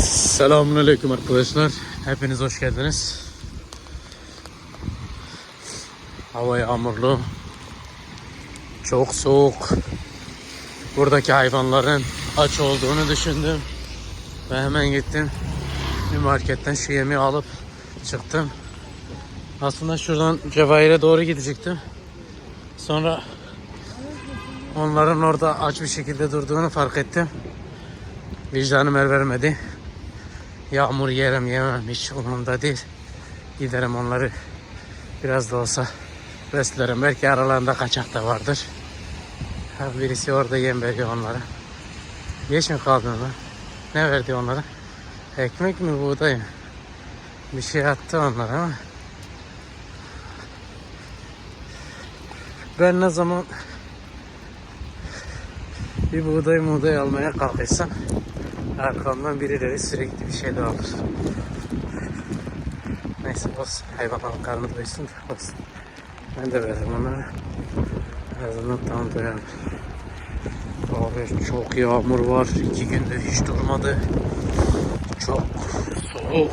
Selamünaleyküm arkadaşlar. Hepiniz hoş geldiniz. Hava yağmurlu. Çok soğuk. Buradaki hayvanların aç olduğunu düşündüm. Ve hemen gittim. Bir marketten şu yemeği alıp çıktım. Aslında şuradan Cevahir'e doğru gidecektim. Sonra onların orada aç bir şekilde durduğunu fark ettim. Vicdanım el vermedi. Yağmur yerim yemem hiç umurumda değil. Giderim onları biraz da olsa beslerim. Belki aralarında kaçak da vardır. Birisi orada yem veriyor onlara. Geç mi kaldın lan? Ne verdi onlara? Ekmek mi buğday mı? Bir şey attı onlara ama. Ben ne zaman bir buğday buğday almaya kalkırsam arkamdan birileri sürekli bir şey de alır. Neyse olsun. Hayvanların karnı doysun da olsun. Ben de veririm onlara. En azından tam doyarlar. Abi çok yağmur var. İki gündür hiç durmadı. Çok soğuk.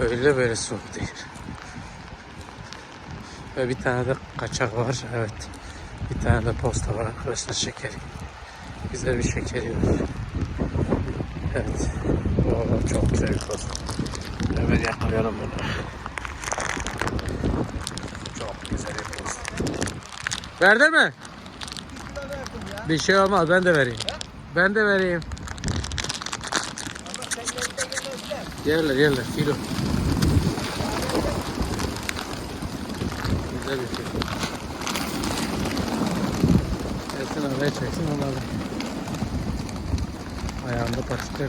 Öyle böyle soğuk değil. Ve bir tane de kaçak var. Evet. Bir tane de posta var arkadaşlar şekeri. Güzel bir şekeri var. Evet. Valla çok güzel bir posta. Hemen yakalayalım bunu. Çok güzel bir posta. Verdin mi? Bir şey olmaz ben de vereyim. Ben de vereyim. Yerler yerler kilo. Güzel bir şey. Gelsin araya çeksin alayım. Ayağında patikler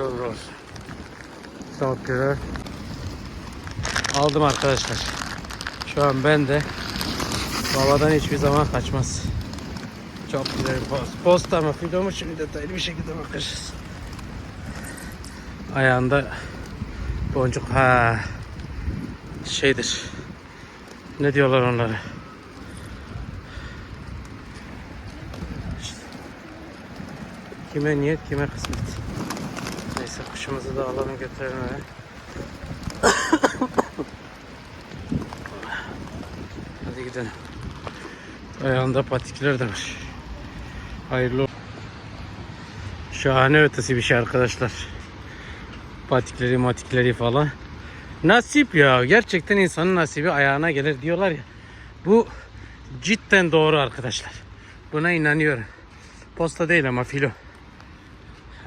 olur. Çok güzel. Aldım arkadaşlar. Şu an ben de babadan hiçbir zaman kaçmaz. Çok güzel bir post. Posta ama filomu şimdi detaylı bir şekilde bakacağız. Ayağında boncuk ha şeydir. Ne diyorlar onlara? Kime niyet kime kısmet. Neyse kuşumuzu da alalım götürelim eve. Hadi gidelim. Ayağında patikler de var. Hayırlı Şahane ötesi bir şey arkadaşlar. Patikleri matikleri falan. Nasip ya. Gerçekten insanın nasibi ayağına gelir diyorlar ya. Bu cidden doğru arkadaşlar. Buna inanıyorum. Posta değil ama filo.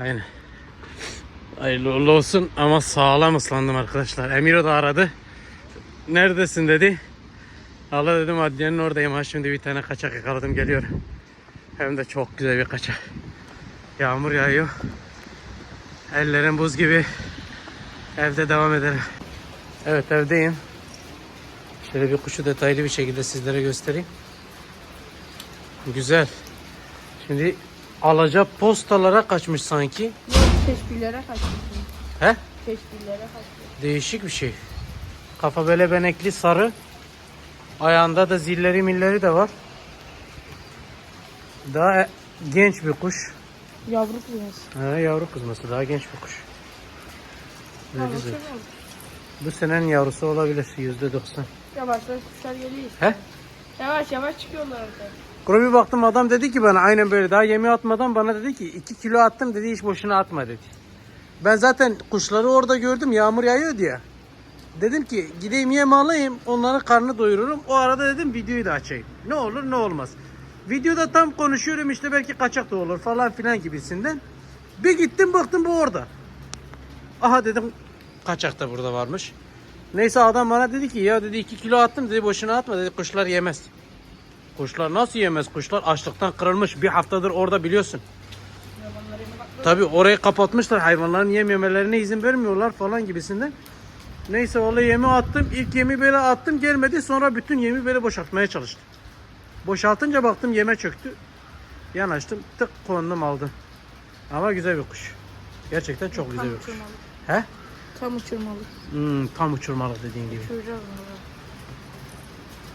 Aynen. Hayırlı olsun ama sağlam ıslandım arkadaşlar. Emiro da aradı. Neredesin dedi. Allah dedim adliyenin oradayım ha şimdi bir tane kaçak yakaladım geliyor. Hem de çok güzel bir kaçak. Yağmur yağıyor. Ellerim buz gibi. Evde devam ederim. Evet evdeyim. Şöyle bir kuşu detaylı bir şekilde sizlere göstereyim. Güzel. Şimdi alaca postalara kaçmış sanki. Yok kaçmışsın. He? Teşbihlere kaçmış. Değişik bir şey. Kafa böyle benekli sarı. Ayağında da zilleri milleri de var. Daha e- genç bir kuş. Yavru kızması. Ha, yavru kızması daha genç bir kuş. Ne Yavru güzel. Bu senenin yavrusu olabilir yüzde doksan. Yavaş yavaş kuşlar geliyor. He? Yavaş yavaş çıkıyorlar orada. Kuru bir baktım adam dedi ki bana aynen böyle daha yemi atmadan bana dedi ki 2 kilo attım dedi hiç boşuna atma dedi. Ben zaten kuşları orada gördüm yağmur yağıyor diye. Dedim ki gideyim yem alayım onların karnını doyururum. O arada dedim videoyu da açayım. Ne olur ne olmaz. Videoda tam konuşuyorum işte belki kaçak da olur falan filan gibisinden. Bir gittim baktım bu orada. Aha dedim kaçak da burada varmış. Neyse adam bana dedi ki ya dedi 2 kilo attım dedi boşuna atma dedi kuşlar yemez. Kuşlar nasıl yemez? Kuşlar açlıktan kırılmış. Bir haftadır orada biliyorsun. Tabi orayı kapatmışlar. Hayvanların yem yemelerine izin vermiyorlar falan gibisinden. Neyse vallahi yemi attım. İlk yemi böyle attım gelmedi. Sonra bütün yemi böyle boşaltmaya çalıştım. Boşaltınca baktım yeme çöktü. Yanaştım tık kondum aldım. Ama güzel bir kuş. Gerçekten çok güzel Tam bir kuş. uçurmalık. He? Tam uçurmalık. Hmm, tam uçurmalı dediğin gibi. Uçuracağız bunu.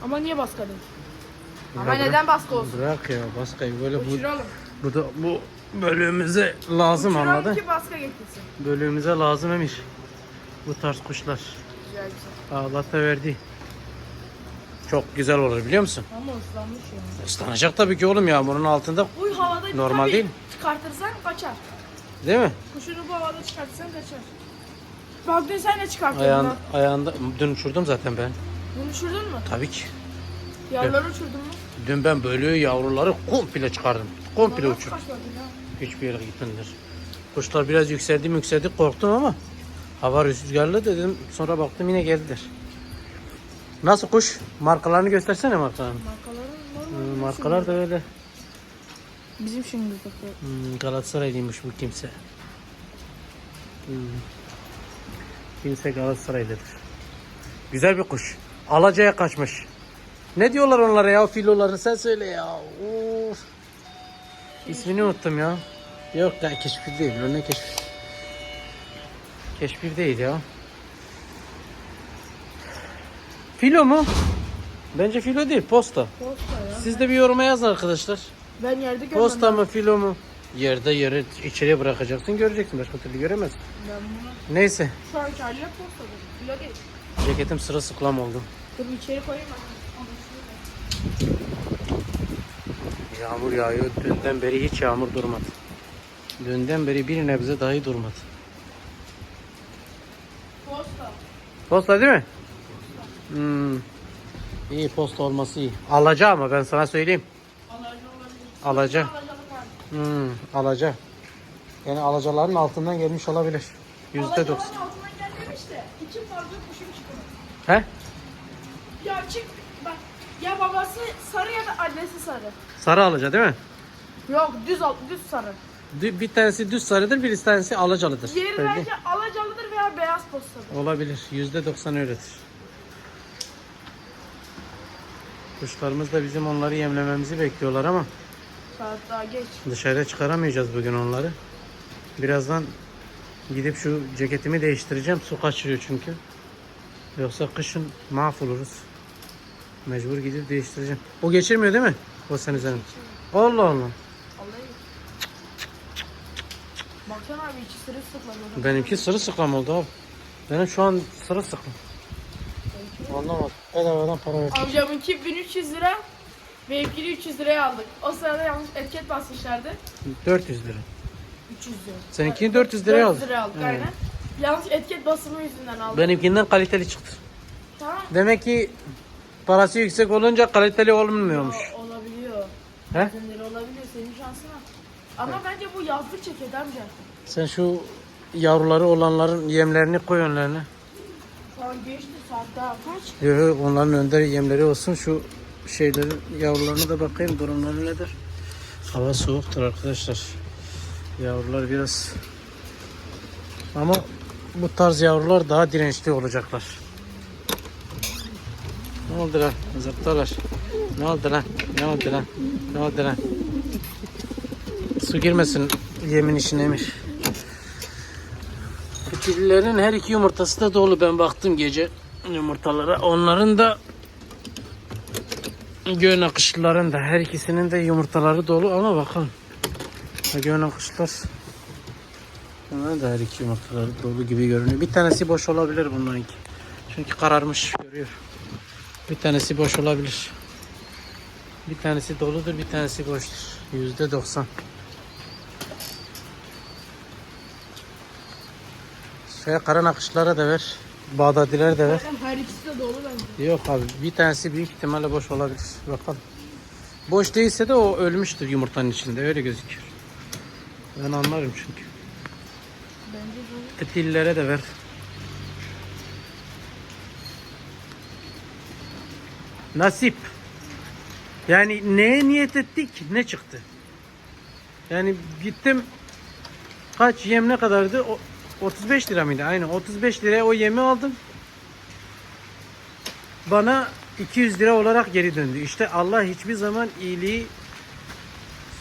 Ama niye baskı değil? Ama Bırak- neden baskı olsun? Bırak ya baskayı böyle bu, Uçuralım. bu da bu bölümümüze lazım Uçuralım anladın? ki baskı getirsin. Bölümümüze lazım emiş. Bu tarz kuşlar. Güzel güzel. Allah da verdi. Çok güzel olur biliyor musun? Ama ıslanmış ya. Islanacak tabii ki oğlum yağmurun altında. Uy havada Normal tabii değil. Çıkartırsan kaçar. Değil mi? Kuşunu bu havada çıkartırsan kaçar. Bak dün sen de çıkarttın Ayağın, bunu. ayağında dün uçurdum zaten ben. Bunu uçurdun mu? Tabii ki. Yavruları uçurdun mu? Dün ben böyle yavruları komple çıkardım. Komple Bana uçurdum. Hiçbir yere gitmediler. Kuşlar biraz yükseldi yükseldi korktum ama hava rüzgarlı dedim. Sonra baktım yine geldiler. Nasıl kuş? Markalarını göstersene markalarını. Markaları normal. markalar da öyle. Bizim şimdi bakıyor. Hmm, Galatasaraylıymış bu kimse. Hmm. Kimse Galatasaraylıdır. Güzel bir kuş. Alacaya kaçmış. Ne diyorlar onlara ya filoları sen söyle ya. Of. İsmini unuttum ya. Yok ya keşfir değil. Ne keşfir? Keşfir değil ya. Filo mu? Bence filo değil posta. Posta ya. Siz de bir yoruma yazın arkadaşlar. Ben yerde görmedim. Posta mı filo mu? Yerde yere içeriye bırakacaksın göreceksin başka türlü göremezsin. Ben bunu Neyse şu anki haliyle postadır. Filo değil. ceketim sırılsıklam oldu. Dur içeri koyayım ben. Yağmur yağıyor. Dünden beri hiç yağmur durmadı. Dünden beri bir nebze dahi durmadı. Posta. Posta değil mi? Hmm. İyi posta olması iyi. Alaca ama ben sana söyleyeyim. Alaca. Hmm, alaca. Yani alacaların altından gelmiş olabilir. Yüzde doksan. Altından gelmemiş de. İki farklı kuşum çıkıyor. He? Ya çık bak. Ya babası sarı ya da annesi sarı. Sarı alaca değil mi? Yok düz al düz sarı. Dü- Bir tanesi düz sarıdır, bir tanesi alacalıdır. Diğeri Öyle bence alacalıdır veya beyaz postadır. Olabilir. Yüzde doksan öyledir. Kuşlarımız da bizim onları yemlememizi bekliyorlar ama Saat daha geç. dışarıya çıkaramayacağız bugün onları. Birazdan gidip şu ceketimi değiştireceğim. Su kaçırıyor çünkü. Yoksa kışın mahvoluruz. Mecbur gidip değiştireceğim. O geçirmiyor değil mi? O sen üzerine. Allah Allah. Baksana abi içi sırılsıklam. Benimki sırılsıklam oldu abi. Benim şu an sırılsıklam. Anlamadım. Bedavadan para ver. Amcamınki 1300 lira. Benimkini 300 liraya aldık. O sırada yanlış etiket basmışlardı. 400 lira. 300 lira. Seninkini 400 liraya 400 aldık. liraya aldık Evet. aynen. Yanlış etiket basımı yüzünden aldık. Benimkinden kaliteli çıktı. Tamam. Demek ki parası yüksek olunca kaliteli olmuyormuş. O- olabiliyor. He? Bazenleri olabiliyor senin şansına. Ama bence bu yazlık ceket amca. Sen şu yavruları olanların yemlerini koy önlerine. An geçti daha kaç? Yo, yo, onların önde yemleri olsun. Şu şeylerin yavrularına da bakayım durumları nedir. Hava soğuktur arkadaşlar. Yavrular biraz ama bu tarz yavrular daha dirençli olacaklar. Ne oldu lan? Zıptalar. Ne oldu lan? Ne oldu lan? Ne oldu lan? Su girmesin yemin içine Emir. Kütüllerin her iki yumurtası da dolu. Ben baktım gece yumurtalara. Onların da göğün akışlıların da her ikisinin de yumurtaları dolu ama. Ha, Göğün akışlar Onların da her iki yumurtaları dolu gibi görünüyor. Bir tanesi boş olabilir bunlarınki. Çünkü kararmış görüyor. Bir tanesi boş olabilir. Bir tanesi doludur, bir tanesi boştur. Yüzde doksan. Şöyle karan akışlara da ver. Bağdadiler de ver. Zaten her ikisi de dolu bence. Yok abi bir tanesi büyük ihtimalle boş olabilir. Bakalım. Boş değilse de o ölmüştür yumurtanın içinde öyle gözüküyor. Ben anlarım çünkü. Bence bu. Epillere de ver. Nasip. Yani neye niyet ettik ne çıktı. Yani gittim kaç yem ne kadardı? O, 35 lira mıydı? Aynen 35 liraya o yemi aldım. Bana 200 lira olarak geri döndü. İşte Allah hiçbir zaman iyiliği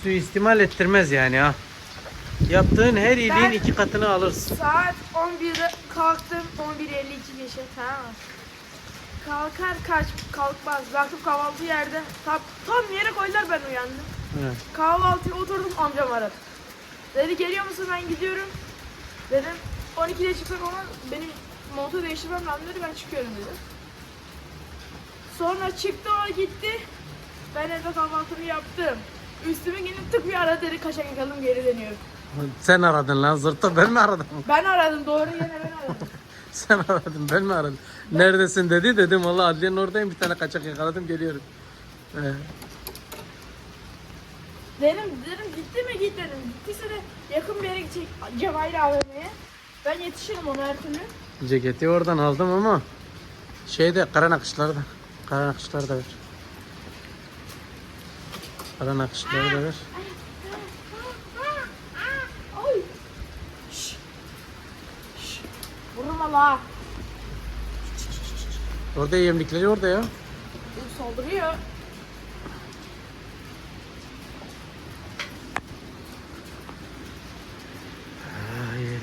suistimal ettirmez yani ha. Yaptığın her iyiliğin Ben- iki katını alırsın. Saat 11'de kalktım. 11.52 geçe tamam mı? Kalkar kaç kalkmaz. Baktım kahvaltı yerde. Tam, tam yere koydular ben uyandım. Evet. Kahvaltıya oturdum amcam aradı. Dedi geliyor musun ben gidiyorum. Dedim 12'de çıksak ama benim montu değiştirmem lazım dedi ben çıkıyorum dedi. Sonra çıktı o gitti. Ben evde kahvaltımı yaptım. Üstüme gelip tık bir aradı dedi kaçak yakalım geri dönüyorum. Sen aradın lan zırtı ben mi aradım? Ben aradım doğru yine ben aradım. Sen aradın ben mi aradım? Neredesin dedi dedim valla adliyenin oradayım bir tane kaçak yakaladım geliyorum. Ee, Dedim dedim gitti mi git dedim. Gittiyse de yakın bir yere gidecek Cevahir AVM'ye. Ben yetişirim ona her türlü. ceketi oradan aldım ama şeyde kara nakışları da kara nakışları da ver. Kara nakışları da ver. Vurma la. Orada yemlikleri orada ya. Saldırıyor.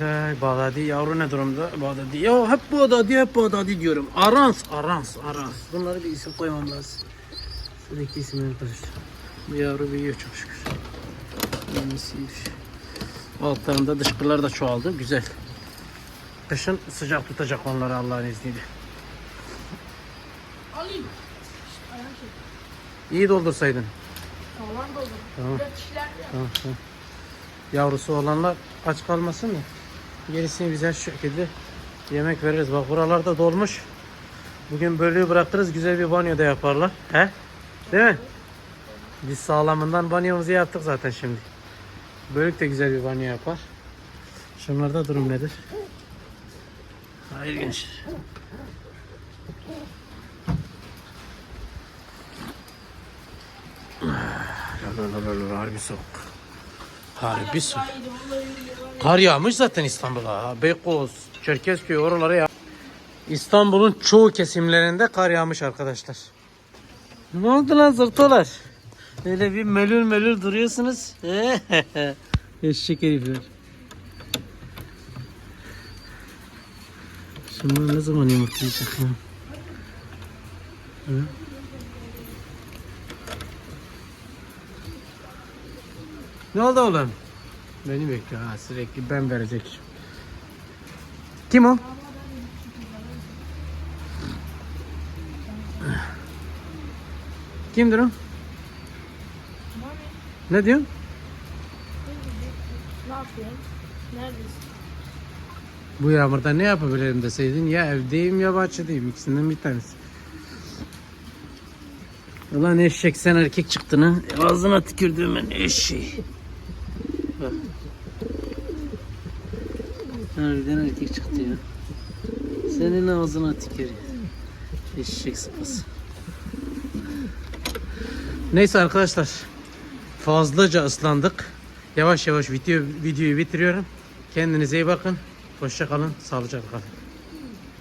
Ay, ay, Bağdadi yavru ne durumda? Bağdadi. Ya hep Bağdadi hep Bağdadi diyorum. Arans, Arans, Arans. Bunları bir isim koymam lazım. Şuradaki isimleri karıştır. Bu yavru büyüyor çok şükür. Yenisiymiş. Altlarında dışkılar da çoğaldı. Güzel. Kışın sıcak tutacak onları Allah'ın izniyle. Alayım. İyi doldursaydın. Tamam doldu. Tamam. Tamam, tamam. Yavrusu olanlar aç kalmasın da. Gerisini bize şu şekilde yemek veririz. Bak buralarda dolmuş. Bugün bölüğü bırakırız. Güzel bir banyo da yaparlar. He? Değil mi? Biz sağlamından banyomuzu yaptık zaten şimdi. Bölük de güzel bir banyo yapar. Şunlarda durum nedir? Hayır gençler. Harbi soğuk. Harbi soğuk. Vallahi iyiydi. Kar yağmış zaten İstanbul'a. Beykoz, Çerkezköy oralara yağ. İstanbul'un çoğu kesimlerinde kar yağmış arkadaşlar. Ne oldu lan zırtolar? Öyle bir melül melül duruyorsunuz. Eşek herifler. Şunlar ne zaman yumurtlayacak lan? Hı? Ne oldu oğlum? Beni bekliyor ha sürekli ben verecek. Kim o? Kimdir o? Mami, Ne diyorsun? Ne yapıyorsun? Neredesin? Bu yağmurda ne yapabilirim deseydin ya evdeyim ya bahçedeyim ikisinden bir tanesi. Ulan eşek sen erkek çıktın ha. Ağzına tükürdüğümün eşeği. Bak. Harbiden erkek çıktı ya. Senin ağzına tükürüyor. Eşek sıpası. Neyse arkadaşlar. Fazlaca ıslandık. Yavaş yavaş video, videoyu bitiriyorum. Kendinize iyi bakın. Hoşça kalın. Sağlıcakla kalın.